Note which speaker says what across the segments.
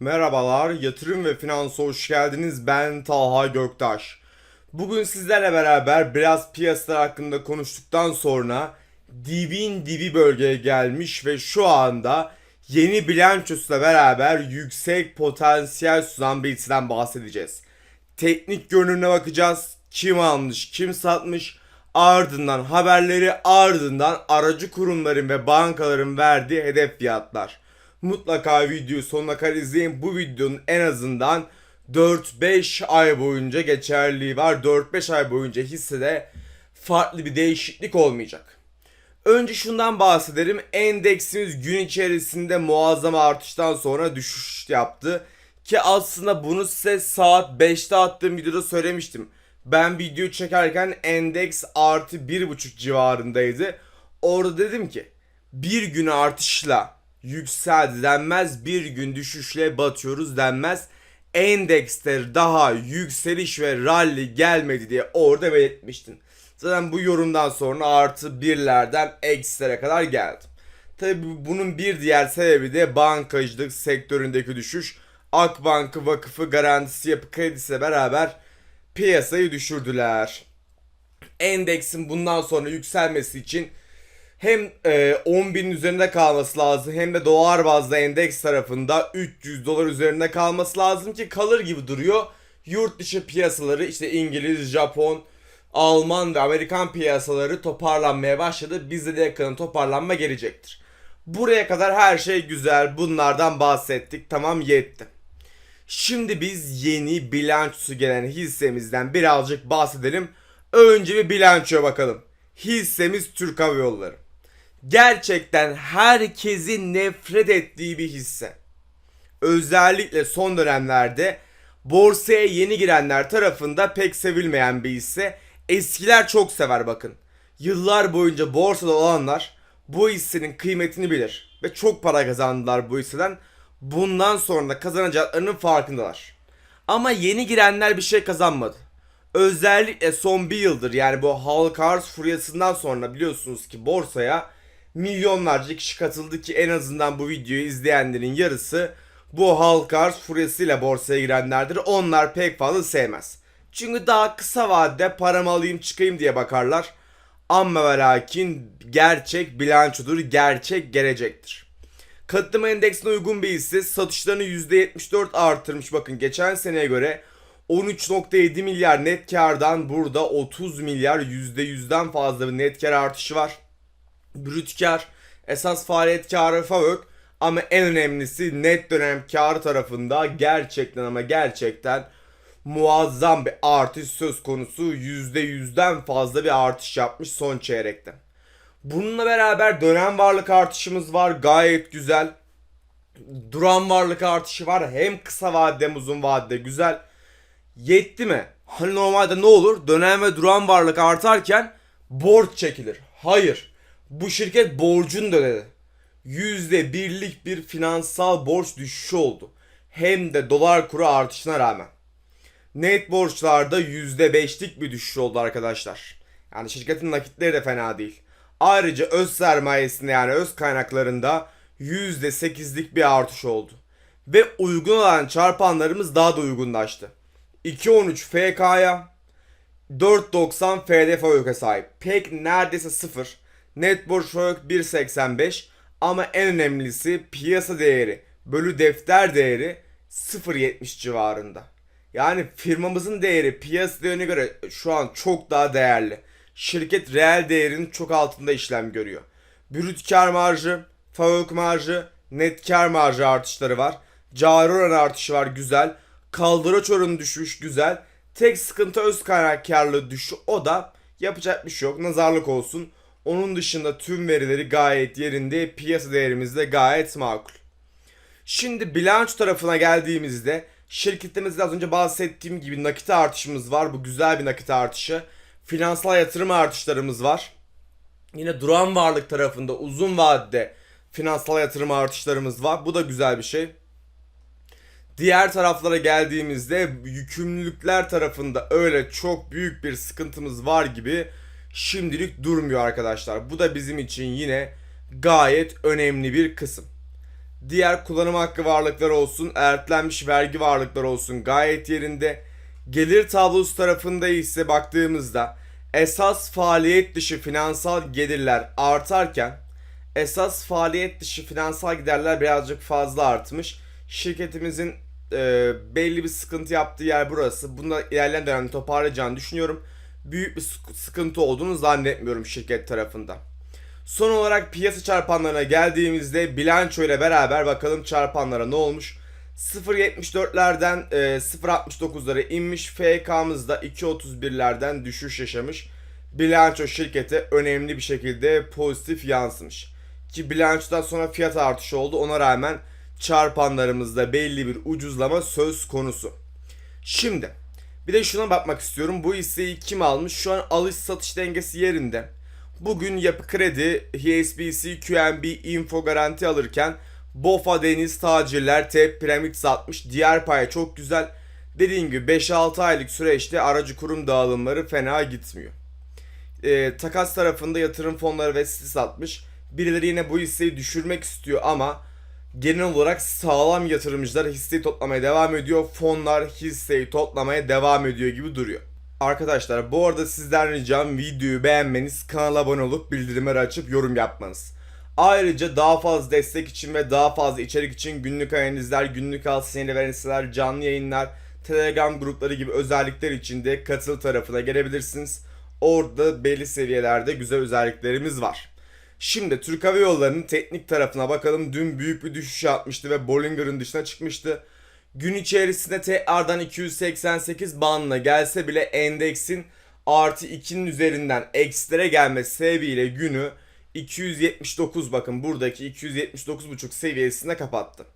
Speaker 1: Merhabalar, yatırım ve finansa hoş geldiniz. Ben Talha Göktaş. Bugün sizlerle beraber biraz piyasalar hakkında konuştuktan sonra dibin dibi bölgeye gelmiş ve şu anda yeni bilançosuyla beraber yüksek potansiyel sunan bir hisseden bahsedeceğiz. Teknik görünümüne bakacağız. Kim almış, kim satmış, ardından haberleri, ardından aracı kurumların ve bankaların verdiği hedef fiyatlar. Mutlaka videoyu sonuna kadar izleyin. Bu videonun en azından 4-5 ay boyunca geçerliliği var. 4-5 ay boyunca hissede farklı bir değişiklik olmayacak. Önce şundan bahsedelim. Endeksimiz gün içerisinde muazzam artıştan sonra düşüş yaptı. Ki aslında bunu size saat 5'te attığım videoda söylemiştim. Ben video çekerken endeks artı 1.5 civarındaydı. Orada dedim ki bir gün artışla yükseldi denmez bir gün düşüşle batıyoruz denmez. Endekste daha yükseliş ve rally gelmedi diye orada belirtmiştim. Zaten bu yorumdan sonra artı birlerden eksilere kadar geldim. Tabi bunun bir diğer sebebi de bankacılık sektöründeki düşüş. Akbank'ı, vakıfı, garantisi, yapı kredisiyle beraber piyasayı düşürdüler. Endeksin bundan sonra yükselmesi için hem e, 10 bin üzerinde kalması lazım hem de dolar bazlı endeks tarafında 300 dolar üzerinde kalması lazım ki kalır gibi duruyor. Yurt dışı piyasaları işte İngiliz, Japon, Alman ve Amerikan piyasaları toparlanmaya başladı. Bizde de yakın toparlanma gelecektir. Buraya kadar her şey güzel. Bunlardan bahsettik. Tamam yetti. Şimdi biz yeni bilançosu gelen hissemizden birazcık bahsedelim. Önce bir bilançoya bakalım. Hissemiz Türk Hava Yolları. Gerçekten herkesin nefret ettiği bir hisse. Özellikle son dönemlerde borsaya yeni girenler tarafında pek sevilmeyen bir hisse. Eskiler çok sever bakın. Yıllar boyunca borsada olanlar bu hissenin kıymetini bilir ve çok para kazandılar bu hisseden. Bundan sonra da kazanacaklarının farkındalar. Ama yeni girenler bir şey kazanmadı. Özellikle son bir yıldır yani bu halka arz furyasından sonra biliyorsunuz ki borsaya milyonlarca kişi katıldı ki en azından bu videoyu izleyenlerin yarısı bu halka arz furyasıyla borsaya girenlerdir. Onlar pek fazla sevmez. Çünkü daha kısa vadede paramı alayım çıkayım diye bakarlar. Ama ve lakin gerçek bilançodur, gerçek gelecektir. Katılım endeksine uygun bir hisse satışlarını %74 artırmış. Bakın geçen seneye göre 13.7 milyar net kardan burada 30 milyar %100'den fazla bir net kar artışı var. Brüt kar, esas faaliyet karı FAVÖK ama en önemlisi net dönem karı tarafında gerçekten ama gerçekten muazzam bir artış söz konusu. %100'den fazla bir artış yapmış son çeyrekte. Bununla beraber dönem varlık artışımız var gayet güzel. Duran varlık artışı var hem kısa vadede hem uzun vadede güzel. Yetti mi? Hani normalde ne olur? Dönem ve duran varlık artarken borç çekilir. Hayır. Bu şirket borcunu da ödedi. Yüzde birlik bir finansal borç düşüşü oldu. Hem de dolar kuru artışına rağmen. Net borçlarda yüzde beşlik bir düşüş oldu arkadaşlar. Yani şirketin nakitleri de fena değil. Ayrıca öz sermayesinde yani öz kaynaklarında yüzde sekizlik bir artış oldu. Ve uygun olan çarpanlarımız daha da uygunlaştı. 2.13 FK'ya 4.90 FD FOYOK'a sahip. Pek neredeyse sıfır. Net borç FOYOK 1.85 ama en önemlisi piyasa değeri bölü defter değeri 0.70 civarında. Yani firmamızın değeri piyasa değerine göre şu an çok daha değerli. Şirket reel değerinin çok altında işlem görüyor. Brüt kar marjı, FAVÖK marjı, net kar marjı artışları var. Cari oran artışı var güzel. Kaldıraç oranı düşmüş güzel. Tek sıkıntı öz kaynak karlılığı düşü o da yapacak bir şey yok. Nazarlık olsun. Onun dışında tüm verileri gayet yerinde. Piyasa değerimiz de gayet makul. Şimdi bilanço tarafına geldiğimizde şirketimizde az önce bahsettiğim gibi nakit artışımız var. Bu güzel bir nakit artışı. Finansal yatırım artışlarımız var. Yine duran varlık tarafında uzun vadede finansal yatırım artışlarımız var. Bu da güzel bir şey. Diğer taraflara geldiğimizde yükümlülükler tarafında öyle çok büyük bir sıkıntımız var gibi şimdilik durmuyor arkadaşlar. Bu da bizim için yine gayet önemli bir kısım. Diğer kullanım hakkı varlıklar olsun, ertelenmiş vergi varlıklar olsun gayet yerinde. Gelir tablosu tarafında ise baktığımızda esas faaliyet dışı finansal gelirler artarken esas faaliyet dışı finansal giderler birazcık fazla artmış. Şirketimizin e, belli bir sıkıntı yaptığı yer burası. Bunu da ilerleyen dönemde toparlayacağını düşünüyorum. Büyük bir sık- sıkıntı olduğunu zannetmiyorum şirket tarafında. Son olarak piyasa çarpanlarına geldiğimizde bilanço ile beraber bakalım çarpanlara ne olmuş. 0.74'lerden e, 0.69'lara inmiş. FK'mız da 2.31'lerden düşüş yaşamış. Bilanço şirkete önemli bir şekilde pozitif yansımış. Ki bilançodan sonra fiyat artışı oldu. Ona rağmen çarpanlarımızda belli bir ucuzlama söz konusu. Şimdi bir de şuna bakmak istiyorum. Bu hisseyi kim almış? Şu an alış satış dengesi yerinde. Bugün Yapı Kredi, HSBC, QNB, Info Garanti alırken BOFA, Deniz, Tacirler, TEP, Piramit satmış. Diğer paya çok güzel. Dediğim gibi 5-6 aylık süreçte aracı kurum dağılımları fena gitmiyor. Ee, takas tarafında yatırım fonları ve satmış. Birileri yine bu hisseyi düşürmek istiyor ama genel olarak sağlam yatırımcılar hisseyi toplamaya devam ediyor. Fonlar hisseyi toplamaya devam ediyor gibi duruyor. Arkadaşlar bu arada sizden ricam videoyu beğenmeniz, kanala abone olup bildirimleri açıp yorum yapmanız. Ayrıca daha fazla destek için ve daha fazla içerik için günlük analizler, günlük veren hisseler, canlı yayınlar, telegram grupları gibi özellikler için de katıl tarafına gelebilirsiniz. Orada belli seviyelerde güzel özelliklerimiz var. Şimdi Türk Hava Yolları'nın teknik tarafına bakalım. Dün büyük bir düşüş yapmıştı ve Bollinger'ın dışına çıkmıştı. Gün içerisinde tekrardan 288 bandına gelse bile endeksin artı 2'nin üzerinden eksilere gelmesi sebebiyle günü 279 bakın buradaki 279.5 seviyesine kapattı.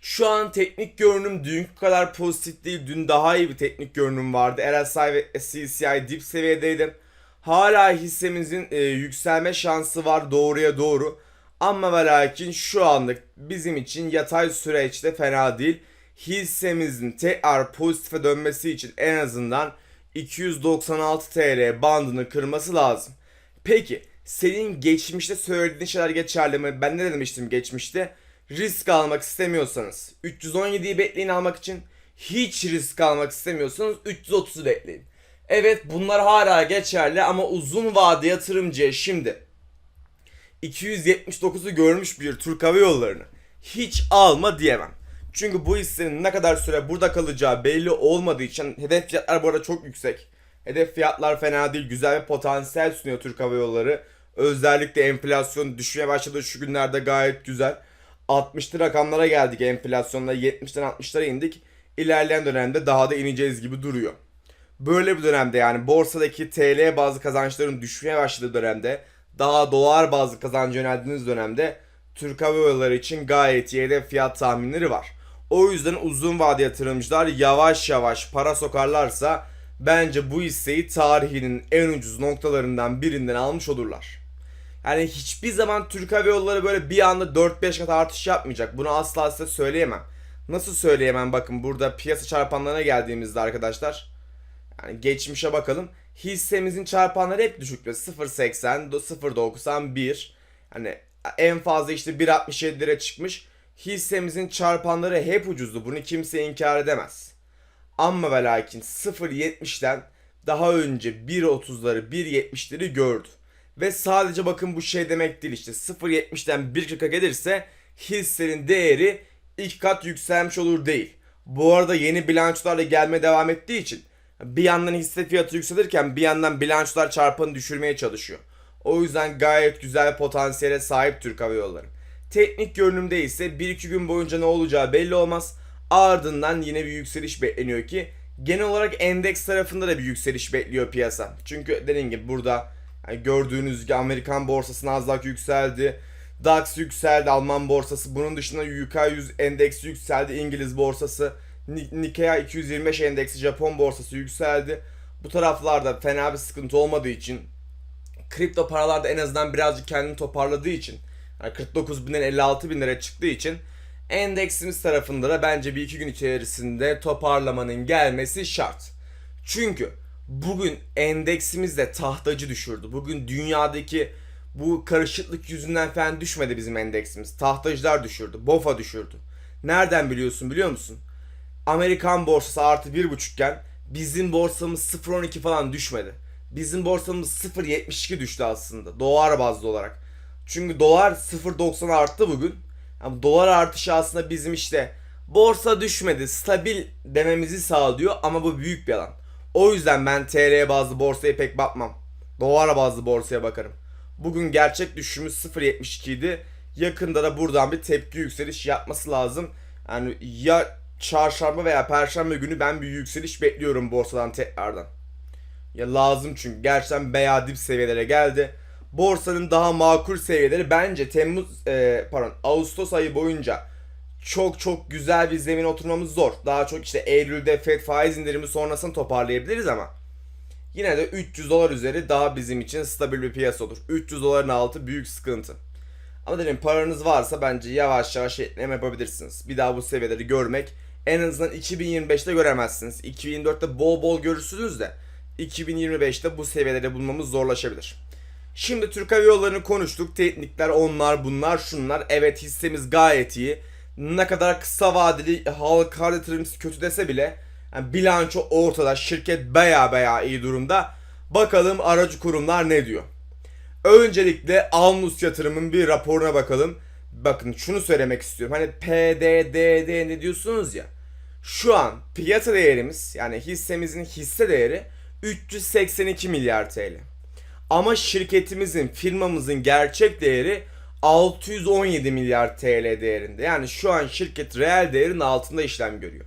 Speaker 1: Şu an teknik görünüm dünkü kadar pozitif değil. Dün daha iyi bir teknik görünüm vardı. RSI ve CCI dip seviyedeydi. Hala hissemizin e, yükselme şansı var doğruya doğru. Ama ve lakin şu anlık bizim için yatay süreçte fena değil. Hissemizin tekrar pozitife dönmesi için en azından 296 TL bandını kırması lazım. Peki senin geçmişte söylediğin şeyler geçerli mi? Ben ne demiştim geçmişte? Risk almak istemiyorsanız 317'yi bekleyin almak için hiç risk almak istemiyorsanız 330'u bekleyin. Evet bunlar hala geçerli ama uzun vade yatırımcıya şimdi 279'u görmüş bir Türk Hava Yolları'nı hiç alma diyemem. Çünkü bu hissenin ne kadar süre burada kalacağı belli olmadığı için hedef fiyatlar bu arada çok yüksek. Hedef fiyatlar fena değil. Güzel bir potansiyel sunuyor Türk Hava Yolları. Özellikle enflasyon düşmeye başladığı şu günlerde gayet güzel. 60'lı rakamlara geldik enflasyonla 70'ten 60'lara indik. İlerleyen dönemde daha da ineceğiz gibi duruyor. Böyle bir dönemde yani borsadaki TL bazı kazançların düşmeye başladığı dönemde daha dolar bazı kazancı yöneldiğiniz dönemde Türk Hava Yolları için gayet iyi hedef fiyat tahminleri var. O yüzden uzun vade yatırımcılar yavaş yavaş para sokarlarsa bence bu hisseyi tarihinin en ucuz noktalarından birinden almış olurlar. Yani hiçbir zaman Türk Hava Yolları böyle bir anda 4-5 kat artış yapmayacak. Bunu asla size söyleyemem. Nasıl söyleyemem bakın burada piyasa çarpanlarına geldiğimizde arkadaşlar. Yani geçmişe bakalım. Hissemizin çarpanları hep düşüktü. 0.80, 0.91. Hani en fazla işte 1.67'lere çıkmış. Hissemizin çarpanları hep ucuzdu. Bunu kimse inkar edemez. Ama ve lakin 0.70'den daha önce 1.30'ları 1.70'leri gördü. Ve sadece bakın bu şey demek değil işte 0.70'den 1.40'a gelirse hissenin değeri ilk kat yükselmiş olur değil. Bu arada yeni bilançolarla gelmeye devam ettiği için bir yandan hisse fiyatı yükselirken bir yandan bilançolar çarpanı düşürmeye çalışıyor. O yüzden gayet güzel potansiyele sahip Türk Hava Yolları. Teknik görünümde ise 1-2 gün boyunca ne olacağı belli olmaz. Ardından yine bir yükseliş bekleniyor ki genel olarak endeks tarafında da bir yükseliş bekliyor piyasa. Çünkü dediğim gibi burada yani gördüğünüz gibi Amerikan borsası Nasdaq yükseldi. DAX yükseldi, Alman borsası. Bunun dışında UK 100 endeksi yükseldi, İngiliz borsası. Ni- Nikkei 225 endeksi Japon borsası yükseldi. Bu taraflarda fena bir sıkıntı olmadığı için kripto paralarda en azından birazcık kendini toparladığı için yani 49 binden 56 bin lira çıktığı için endeksimiz tarafında da bence bir iki gün içerisinde toparlamanın gelmesi şart. Çünkü bugün endeksimizde tahtacı düşürdü. Bugün dünyadaki Bu karışıklık yüzünden falan düşmedi bizim endeksimiz. Tahtacılar düşürdü. BOFA düşürdü. Nereden biliyorsun biliyor musun? Amerikan borsası artı bir buçukken bizim borsamız 0.12 falan düşmedi. Bizim borsamız 0.72 düştü aslında dolar bazlı olarak. Çünkü dolar 0.90 arttı bugün. Yani dolar artışı aslında bizim işte borsa düşmedi stabil dememizi sağlıyor ama bu büyük bir alan. O yüzden ben TL bazlı borsaya pek bakmam. Dolar bazlı borsaya bakarım. Bugün gerçek düşüşümüz 0.72 idi. Yakında da buradan bir tepki yükseliş yapması lazım. Yani ya çarşamba veya perşembe günü ben bir yükseliş bekliyorum borsadan tekrardan. Ya lazım çünkü gerçekten veya dip seviyelere geldi. Borsanın daha makul seviyeleri bence Temmuz e, pardon Ağustos ayı boyunca çok çok güzel bir zemin oturmamız zor. Daha çok işte Eylül'de Fed faiz indirimi sonrasını toparlayabiliriz ama yine de 300 dolar üzeri daha bizim için stabil bir piyasa olur. 300 doların altı büyük sıkıntı. Ama dedim paranız varsa bence yavaş yavaş ekleme yapabilirsiniz. Bir daha bu seviyeleri görmek en azından 2025'te göremezsiniz. 2024'te bol bol görürsünüz de 2025'te bu seviyelerde bulmamız zorlaşabilir. Şimdi Türk Hava Yolları'nı konuştuk. Teknikler onlar bunlar şunlar. Evet hissemiz gayet iyi. Ne kadar kısa vadeli halka yatırımcısı kötü dese bile yani bilanço ortada. Şirket baya baya iyi durumda. Bakalım aracı kurumlar ne diyor. Öncelikle Almus yatırımın bir raporuna bakalım. Bakın şunu söylemek istiyorum. Hani PDDD ne diyorsunuz ya. Şu an piyasa değerimiz yani hissemizin hisse değeri 382 milyar TL. Ama şirketimizin, firmamızın gerçek değeri 617 milyar TL değerinde. Yani şu an şirket reel değerin altında işlem görüyor.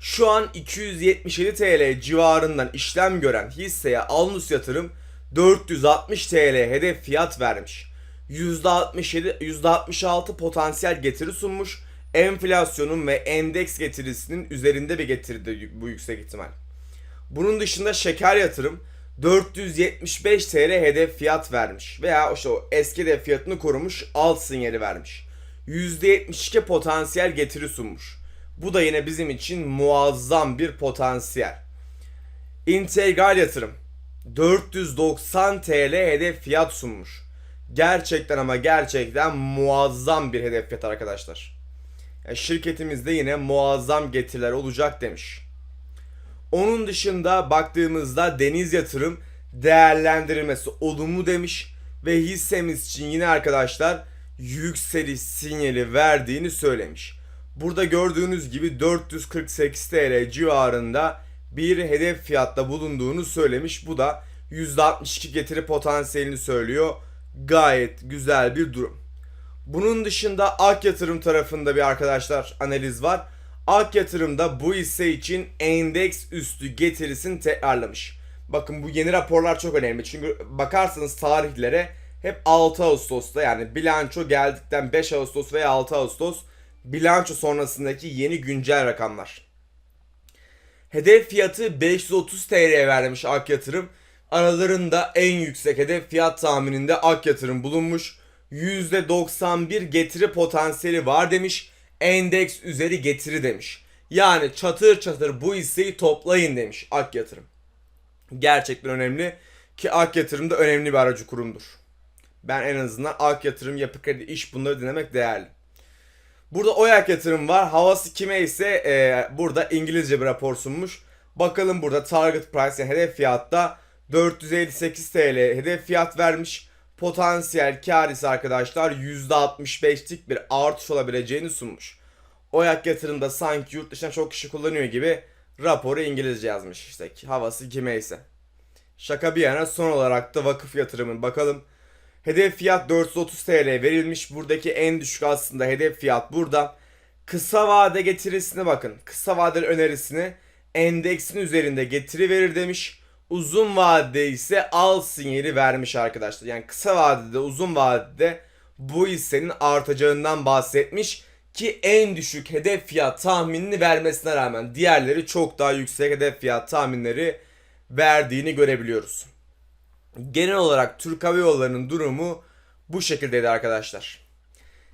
Speaker 1: Şu an 277 TL civarından işlem gören hisseye Alnus Yatırım 460 TL hedef fiyat vermiş. %67, %66 potansiyel getiri sunmuş. Enflasyonun ve endeks getirisinin üzerinde bir getirdi bu yüksek ihtimal. Bunun dışında şeker yatırım 475 TL hedef fiyat vermiş veya işte o eski hedef fiyatını korumuş alt sinyali vermiş. %72 potansiyel getiri sunmuş. Bu da yine bizim için muazzam bir potansiyel. İntegral yatırım 490 TL hedef fiyat sunmuş. Gerçekten ama gerçekten muazzam bir hedef fiyat arkadaşlar. Yani şirketimizde yine muazzam getiriler olacak demiş. Onun dışında baktığımızda deniz yatırım değerlendirilmesi olumlu demiş ve hissemiz için yine arkadaşlar yükseliş sinyali verdiğini söylemiş. Burada gördüğünüz gibi 448 TL civarında bir hedef fiyatta bulunduğunu söylemiş. Bu da %62 getiri potansiyelini söylüyor. Gayet güzel bir durum. Bunun dışında Ak Yatırım tarafında bir arkadaşlar analiz var. Ak Yatırım'da bu hisse için endeks üstü getirisini tekrarlamış. Bakın bu yeni raporlar çok önemli. Çünkü bakarsanız tarihlere hep 6 Ağustos'ta yani bilanço geldikten 5 Ağustos veya 6 Ağustos bilanço sonrasındaki yeni güncel rakamlar. Hedef fiyatı 530 TL vermiş Ak Yatırım. Aralarında en yüksek hedef fiyat tahmininde Ak Yatırım bulunmuş. %91 getiri potansiyeli var demiş. Endeks üzeri getiri demiş. Yani çatır çatır bu hisseyi toplayın demiş Ak Yatırım. Gerçekten önemli ki Ak Yatırım da önemli bir aracı kurumdur. Ben en azından Ak Yatırım, Yapı Kredi, iş bunları dinlemek değerli. Burada Oyak Yatırım var. Havası kime ise e, burada İngilizce bir rapor sunmuş. Bakalım burada target price yani hedef fiyatta 458 TL hedef fiyat vermiş. Potansiyel kar ise arkadaşlar %65'lik bir artış olabileceğini sunmuş. Oyak Yatırım'da sanki yurt dışına çok kişi kullanıyor gibi raporu İngilizce yazmış işte havası kime ise. Şaka bir yana son olarak da vakıf yatırımın bakalım. Hedef fiyat 430 TL verilmiş. Buradaki en düşük aslında hedef fiyat burada. Kısa vade getirisine bakın. Kısa vadeli önerisini endeksin üzerinde getiri verir demiş. Uzun vadede ise al sinyali vermiş arkadaşlar. Yani kısa vadede uzun vadede bu hissenin artacağından bahsetmiş ki en düşük hedef fiyat tahminini vermesine rağmen diğerleri çok daha yüksek hedef fiyat tahminleri verdiğini görebiliyoruz. Genel olarak Türk Hava Yolları'nın durumu bu şekildeydi arkadaşlar.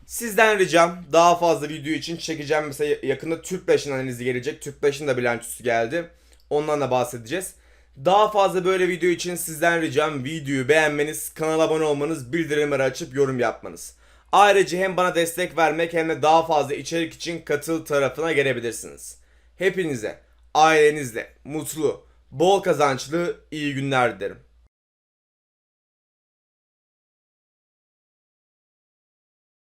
Speaker 1: Sizden ricam daha fazla video için çekeceğim. Mesela yakında Türk analizi gelecek. Türk de bilançosu geldi. Ondan da bahsedeceğiz. Daha fazla böyle video için sizden ricam videoyu beğenmeniz, kanala abone olmanız, bildirimleri açıp yorum yapmanız. Ayrıca hem bana destek vermek hem de daha fazla içerik için katıl tarafına gelebilirsiniz. Hepinize ailenizle mutlu, bol kazançlı iyi günler dilerim.